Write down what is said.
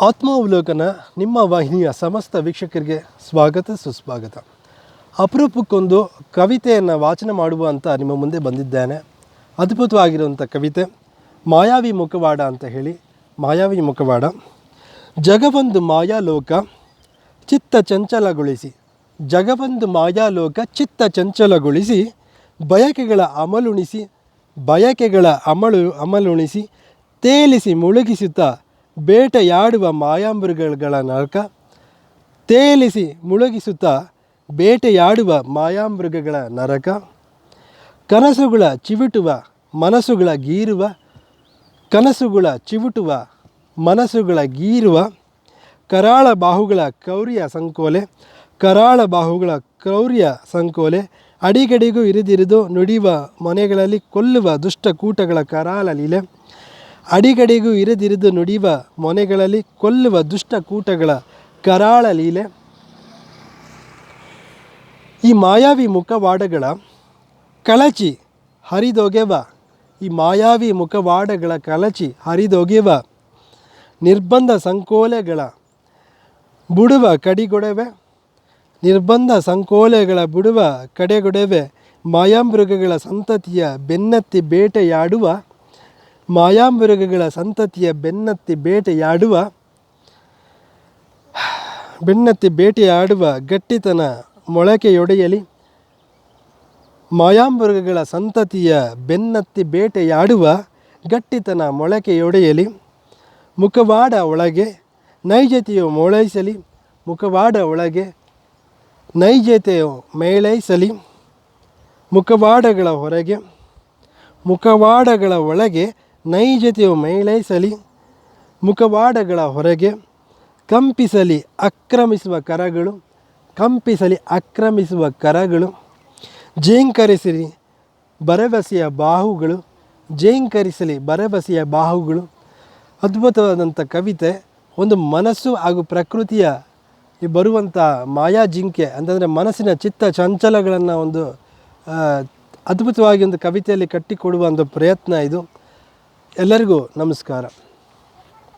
ಆತ್ಮಾವಲೋಕನ ನಿಮ್ಮ ವಾಹಿನಿಯ ಸಮಸ್ತ ವೀಕ್ಷಕರಿಗೆ ಸ್ವಾಗತ, ಸುಸ್ವಾಗತ. ಅಪರೂಪಕ್ಕೊಂದು ಕವಿತೆಯನ್ನು ವಾಚನ ಮಾಡುವ ಅಂತ ನಿಮ್ಮ ಮುಂದೆ ಬಂದಿದ್ದೇನೆ. ಅದ್ಭುತವಾಗಿರುವಂಥ ಕವಿತೆ, ಮಾಯಾವಿ ಮುಖವಾಡ ಅಂತ ಹೇಳಿ, ಮಾಯಾವಿ ಮುಖವಾಡ. ಜಗವೊಂದು ಮಾಯಾಲೋಕ, ಚಿತ್ತ ಚಂಚಲಗೊಳಿಸಿ. ಜಗವೊಂದು ಮಾಯಾಲೋಕ, ಚಿತ್ತ ಚಂಚಲಗೊಳಿಸಿ. ಬಯಕೆಗಳ ಅಮಲುಣಿಸಿ, ಬಯಕೆಗಳ ಅಮಲು, ಅಮಲುಣಿಸಿ, ತೇಲಿಸಿ ಮುಳುಗಿಸುತ್ತಾ ಬೇಟೆಯಾಡುವ ಮಾಯಾಮೃಗಗಳ ನರಕ ತೇಲಿಸಿ ಮುಳುಗಿಸುತ್ತಾ ಬೇಟೆಯಾಡುವ ಮಾಯಾಮೃಗಗಳ ನರಕ, ಕನಸುಗಳ ಚಿವುಟುವ ಮನಸ್ಸುಗಳ ಗೀರುವ, ಕನಸುಗಳ ಚಿವುಟುವ ಮನಸ್ಸುಗಳ ಗೀರುವ, ಕರಾಳ ಬಾಹುಗಳ ಕೌರ್ಯ ಸಂಕೋಲೆ, ಕರಾಳ ಬಾಹುಗಳ ಕೌರ್ಯ ಸಂಕೋಲೆ, ಅಡಿಗಡಿಗೂ ಇರಿದಿರಿದು ನುಡಿಯುವ ಮನೆಗಳಲ್ಲಿ ಕೊಲ್ಲುವ ದುಷ್ಟಕೂಟಗಳ ಕರಾಳ ಲೀಲೆ ಅಡಿಗಡಿಗೂ ಇರಿದಿರಿದು ನುಡಿಯುವ ಮೊನೆಗಳಲ್ಲಿ ಕೊಲ್ಲುವ ದುಷ್ಟ ಕೂಟಗಳ ಕರಾಳ ಲೀಲೆ. ಈ ಮಾಯಾವಿ ಮುಖವಾಡಗಳ ಕಳಚಿ ಹರಿದೊಗೆವ, ಈ ಮಾಯಾವಿ ಮುಖವಾಡಗಳ ಕಳಚಿ ಹರಿದೊಗೆವ, ನಿರ್ಬಂಧ ಸಂಕೋಲೆಗಳ ಬುಡುವ ಕಡಿಗೊಡವೆ, ನಿರ್ಬಂಧ ಸಂಕೋಲೆಗಳ ಬುಡುವ ಕಡೆಗೊಡವೆ, ಮಾಯಾಮೃಗಗಳ ಸಂತತಿಯ ಬೆನ್ನತ್ತಿ ಬೇಟೆಯಾಡುವ ಮಾಯಾಮೃಗಗಳ ಸಂತತಿಯ ಬೆನ್ನತ್ತಿ ಬೇಟೆಯಾಡುವ ಬೆನ್ನತ್ತಿ ಬೇಟೆಯಾಡುವ ಗಟ್ಟಿತನ ಮೊಳಕೆಯೊಡೆಯಲಿ, ಮಾಯಾಮೃಗಗಳ ಸಂತತಿಯ ಬೆನ್ನತ್ತಿ ಬೇಟೆಯಾಡುವ ಗಟ್ಟಿತನ ಮೊಳಕೆಯೊಡೆಯಲಿ, ಮುಖವಾಡ ಒಳಗೆ ನೈಜತೆಯು ಮೊಳೈಸಲಿ, ಮುಖವಾಡ ಒಳಗೆ ನೈಜತೆಯು ಮೇಳೈಸಲಿ, ಮುಖವಾಡಗಳ ಹೊರಗೆ ಮುಖವಾಡಗಳ ಒಳಗೆ ನೈಜತೆಯು ಮೇಳೈಸಲಿ ಮುಖವಾಡಗಳ ಹೊರಗೆ ಕಂಪಿಸಲಿ ಆಕ್ರಮಿಸುವ ಕರಗಳು, ಕಂಪಿಸಲಿ ಆಕ್ರಮಿಸುವ ಕರಗಳು, ಜೇಂಕರಿಸಲಿ ಭರವಸೆಯ ಬಾಹುಗಳು, ಜೇಂಕರಿಸಲಿ ಭರವಸೆಯ ಬಾಹುಗಳು. ಅದ್ಭುತವಾದಂಥ ಕವಿತೆ, ಒಂದು ಮನಸ್ಸು ಹಾಗೂ ಪ್ರಕೃತಿಯ ಬರುವಂಥ ಮಾಯಾ ಜಿಂಕೆ, ಅಂತಂದರೆ ಮನಸ್ಸಿನ ಚಿತ್ತ ಚಂಚಲಗಳನ್ನು ಒಂದು ಅದ್ಭುತವಾಗಿ ಒಂದು ಕವಿತೆಯಲ್ಲಿ ಕಟ್ಟಿಕೊಡುವ ಒಂದು ಪ್ರಯತ್ನ ಇದು. ಎಲ್ಲರಿಗೂ ನಮಸ್ಕಾರ.